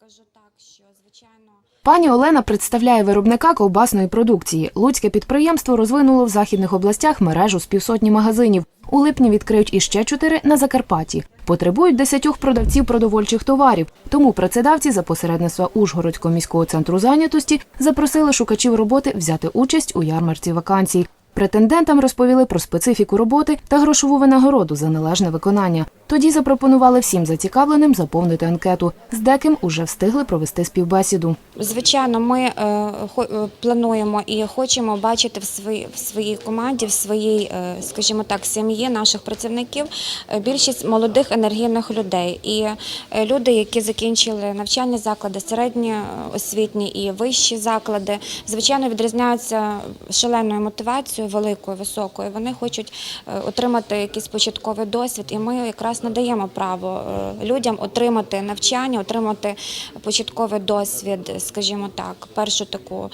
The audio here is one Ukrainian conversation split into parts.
скажу так, що звичайно. Пані Олена представляє виробника ковбасної продукції. Луцьке підприємство розвинуло в західних областях мережу з півсотні магазинів. У липні відкриють іще чотири на Закарпатті. Потребують десятьох продавців продовольчих товарів. Тому працедавці за посередництва Ужгородського міського центру зайнятості запросили шукачів роботи взяти участь у ярмарці вакансій. Претендентам розповіли про специфіку роботи та грошову винагороду за належне виконання. Тоді запропонували всім зацікавленим заповнити анкету. З деким уже встигли провести співбесіду. Звичайно, ми е, е, плануємо і хочемо бачити в своїй команді, в своїй, е, скажімо так, сім'ї наших працівників більшість молодих енергійних людей і люди, які закінчили навчальні заклади, середні освітні і вищі заклади, звичайно, відрізняються шаленою мотивацією, великою, високою. Вони хочуть отримати якийсь початковий досвід, і ми якраз надаємо право е, людям отримати навчання, отримати початковий досвід, скажімо так, першу таку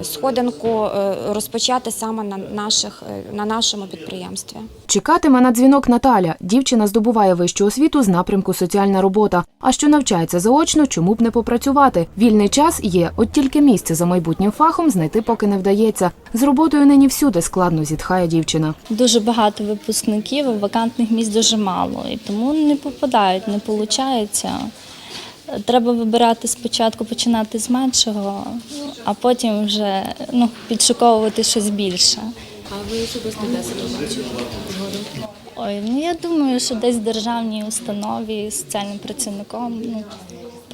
е, сходинку е, розпочати саме на наших на нашому підприємстві. Чекатиме на дзвінок Наталя. Дівчина здобуває вищу освіту з напрямку соціальна робота. А що навчається заочно, чому б не попрацювати? Вільний час є, от тільки місце за майбутнім фахом знайти поки не вдається. З роботою нині всюди складно зітхає дівчина. Дуже багато випускників, вакантних місць дуже мало, і тому не попадають, не виходить. Треба вибирати спочатку, починати з меншого, а потім вже ну, підшуковувати щось більше. А ви особисто де себе бачите? Ой, ну я думаю, що десь в державній установі соціальним працівником, ну,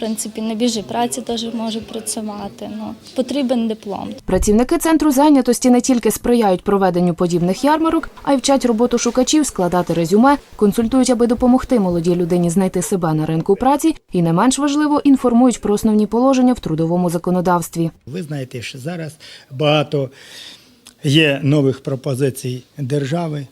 принципі, на біжі праці теж може працювати. Ну, потрібен диплом. Працівники центру зайнятості не тільки сприяють проведенню подібних ярмарок, а й вчать роботу шукачів, складати резюме, консультують, аби допомогти молодій людині знайти себе на ринку праці, і не менш важливо інформують про основні положення в трудовому законодавстві. Ви знаєте, що зараз багато є нових пропозицій держави,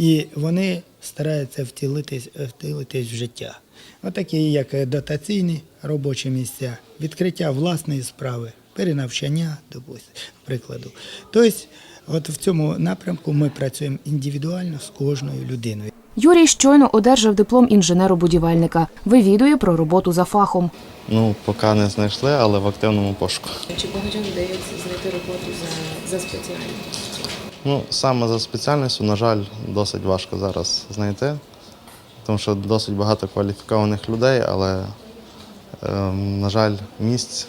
і вони стараються втілитись, втілитись в життя. Отакі, як дотаційні робочі місця, відкриття власної справи, перенавчання, допустим, прикладу. Тобто, от в цьому напрямку ми працюємо індивідуально з кожною людиною. Юрій щойно одержав диплом інженеру-будівельника. Вивідує про роботу за фахом. Ну, поки не знайшли, але в активному пошуку. Чи багатьом вдається знайти роботу за, за спеціальністю? Ну, саме за спеціальністю, на жаль, досить важко зараз знайти, тому що досить багато кваліфікованих людей, але, е, на жаль, місць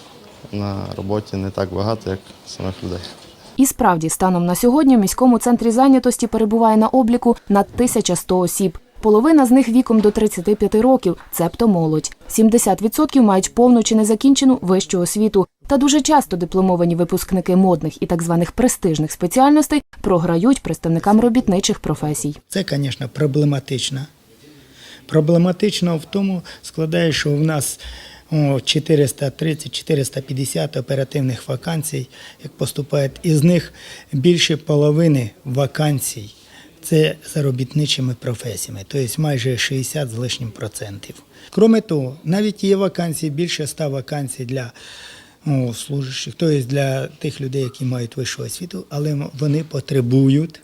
на роботі не так багато, як самих людей. І справді, станом на сьогодні в міському центрі зайнятості перебуває на обліку над 1100 осіб. Половина з них віком до 35 років, цебто молодь. 70% мають повну чи незакінчену вищу освіту. Та дуже часто дипломовані випускники модних і так званих престижних спеціальностей програють представникам робітничих професій. Це, звісно, проблематично. Проблематично в тому складає, що в нас 430-450 оперативних вакансій, як поступають, із них більше половини вакансій це за робітничими професіями, тобто майже 60 з лишнім процентів. Кроме того, навіть є вакансії, більше 100 вакансій для служащих, тобто для тих людей, які мають вищу освіту, але вони потребують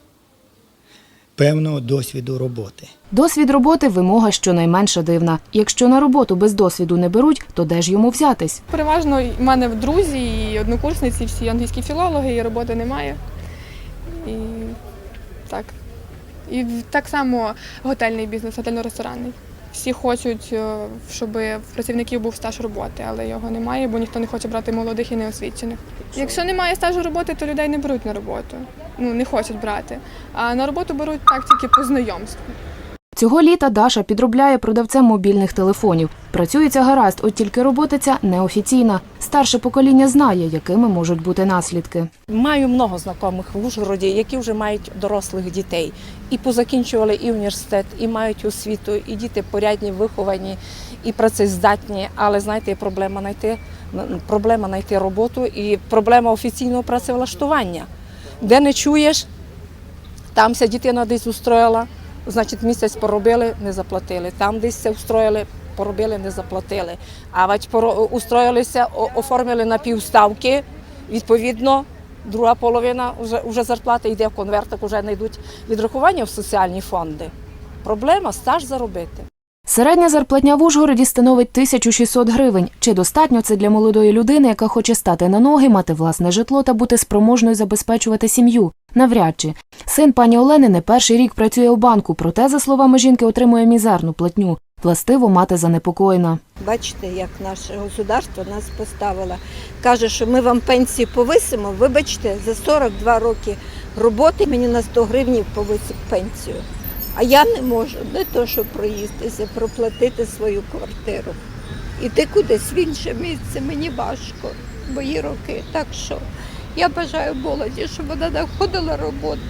певного досвіду роботи. Досвід роботи вимога щонайменше дивна. Якщо на роботу без досвіду не беруть, то де ж йому взятись? Переважно в мене друзі і однокурсниці, всі англійські філологи, і роботи немає. І так. І так само готельний бізнес, готельно-ресторанний. Всі хочуть, е, щоб в працівників був стаж роботи, але його немає, бо ніхто не хоче брати молодих і неосвічених. Якщо немає стажу роботи, то людей не беруть на роботу. Ну, не хочуть брати. А на роботу беруть так тільки по знайомству. Цього літа Даша підробляє продавцем мобільних телефонів. Працюється гаразд, от тільки робота ця неофіційна. Старше покоління знає, якими можуть бути наслідки. Маю много знайомих в Ужгороді, які вже мають дорослих дітей. І позакінчували і університет, і мають освіту, і діти порядні, виховані, і працездатні. Але знаєте, проблема знайти проблема знайти роботу і проблема офіційного працевлаштування. Де не чуєш, там ся дитина десь устроїла, значить місяць поробили, не заплатили. Там десь це устроїли, поробили, не заплатили. А вать устроїлися, оформили на півставки, відповідно, друга половина вже, вже зарплати йде в конвертах, вже не йдуть відрахування в соціальні фонди. Проблема стаж заробити. Середня зарплатня в Ужгороді становить 1600 гривень. Чи достатньо це для молодої людини, яка хоче стати на ноги, мати власне житло та бути спроможною забезпечувати сім'ю? Навряд чи. Син пані Олени не перший рік працює у банку, проте, за словами жінки, отримує мізерну платню. Властиво мати занепокоєна. Бачите, як наше государство нас поставило. Каже, що ми вам пенсію повисимо. Вибачте, за 42 роки роботи мені на 100 гривень повисить пенсію. А я не можу не то, що проїздитися, проплатити свою квартиру. Іти кудись в інше місце мені важко, мої роки. Так що я бажаю молоді, щоб вона знаходила роботу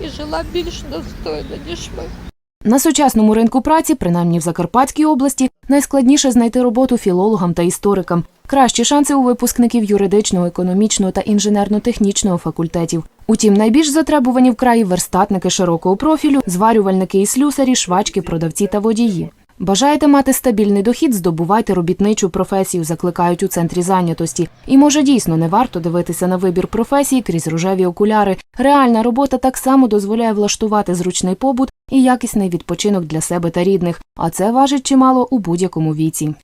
і жила більш достойно, ніж ми. На сучасному ринку праці, принаймні в Закарпатській області, найскладніше знайти роботу філологам та історикам. Кращі шанси у випускників юридичного, економічного та інженерно-технічного факультетів. Утім, найбільш затребувані в краї верстатники широкого профілю, зварювальники і слюсарі, швачки, продавці та водії. Бажаєте мати стабільний дохід, здобувайте робітничу професію, закликають у центрі зайнятості. І може дійсно не варто дивитися на вибір професії крізь рожеві окуляри. Реальна робота так само дозволяє влаштувати зручний побут і якісний відпочинок для себе та рідних, а це важить чимало у будь-якому віці.